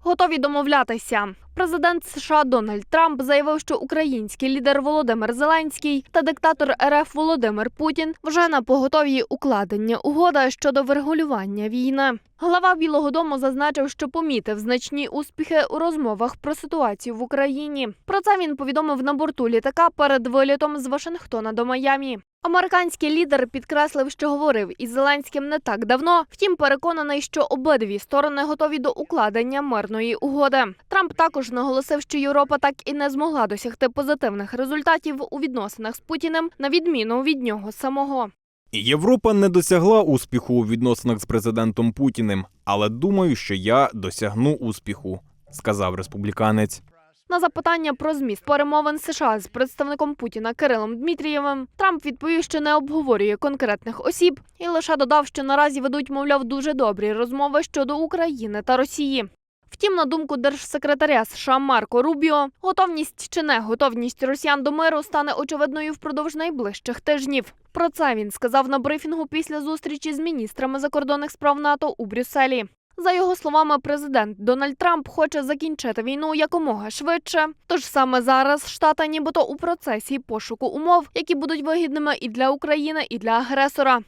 готові домовлятися. Президент США Дональд Трамп заявив, що український лідер Володимир Зеленський та диктатор РФ Володимир Путін вже на поготові укладення угода щодо врегулювання війни. Глава Білого Дому зазначив, що помітив значні успіхи у розмовах про ситуацію в Україні. Про це він повідомив на борту літака перед вилітом з Вашингтона до Майамі. Американський лідер підкреслив, що говорив із Зеленським не так давно. Втім, переконаний, що обидві сторони готові до укладення мирної угоди. Трамп також наголосив, що Європа так і не змогла досягти позитивних результатів у відносинах з Путіним, на відміну від нього самого. Європа не досягла успіху у відносинах з президентом Путіним, але думаю, що я досягну успіху, сказав республіканець. На запитання про зміст перемовин США з представником Путіна Кирилом Дмитрієвим Трамп відповів, що не обговорює конкретних осіб, і лише додав, що наразі ведуть, мовляв, дуже добрі розмови щодо України та Росії. Втім, на думку держсекретаря США Марко Рубіо, готовність чи не готовність росіян до миру стане очевидною впродовж найближчих тижнів. Про це він сказав на брифінгу після зустрічі з міністрами закордонних справ НАТО у Брюсселі. За його словами, президент Дональд Трамп хоче закінчити війну якомога швидше. Тож саме зараз штата нібито у процесі пошуку умов, які будуть вигідними і для України, і для агресора.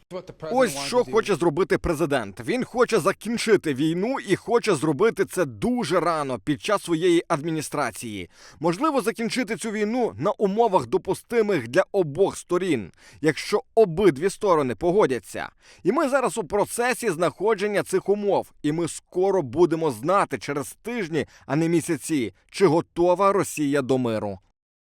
Ось що хоче зробити президент. Він хоче закінчити війну і хоче зробити це дуже рано під час своєї адміністрації. Можливо, закінчити цю війну на умовах допустимих для обох сторін, якщо обидві сторони погодяться. І ми зараз у процесі знаходження цих умов, і ми скоро будемо знати через тижні, а не місяці, чи готова Росія до миру.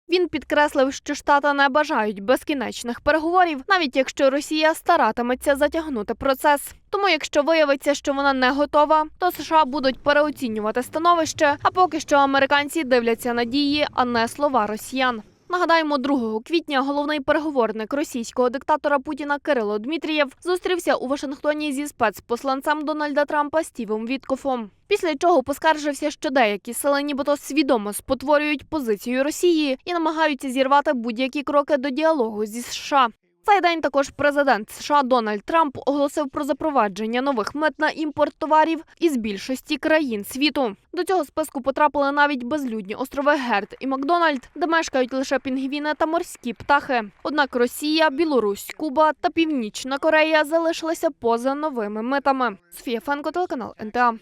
Він підкреслив, що штати не бажають безкінечних переговорів, навіть якщо Росія старатиметься затягнути процес. Тому, якщо виявиться, що вона не готова, то США будуть переоцінювати становище. А поки що американці дивляться на дії, а не слова росіян. Нагадаємо, 2 квітня головний переговорник російського диктатора Путіна Кирило Дмитрієв зустрівся у Вашингтоні зі спецпосланцем Дональда Трампа Стівом Віткофом. Після чого поскаржився, що деякі сили нібито свідомо спотворюють позицію Росії і намагаються зірвати будь-які кроки до діалогу зі США. Цей день також президент США Дональд Трамп оголосив про запровадження нових мит на імпорт товарів із більшості країн світу. До цього списку потрапили навіть безлюдні острови Герд і Макдональд, де мешкають лише пінгвіни та морські птахи. Однак Росія, Білорусь, Куба та Північна Корея залишилися поза новими митами. Софія Фенко, телеканал НТА.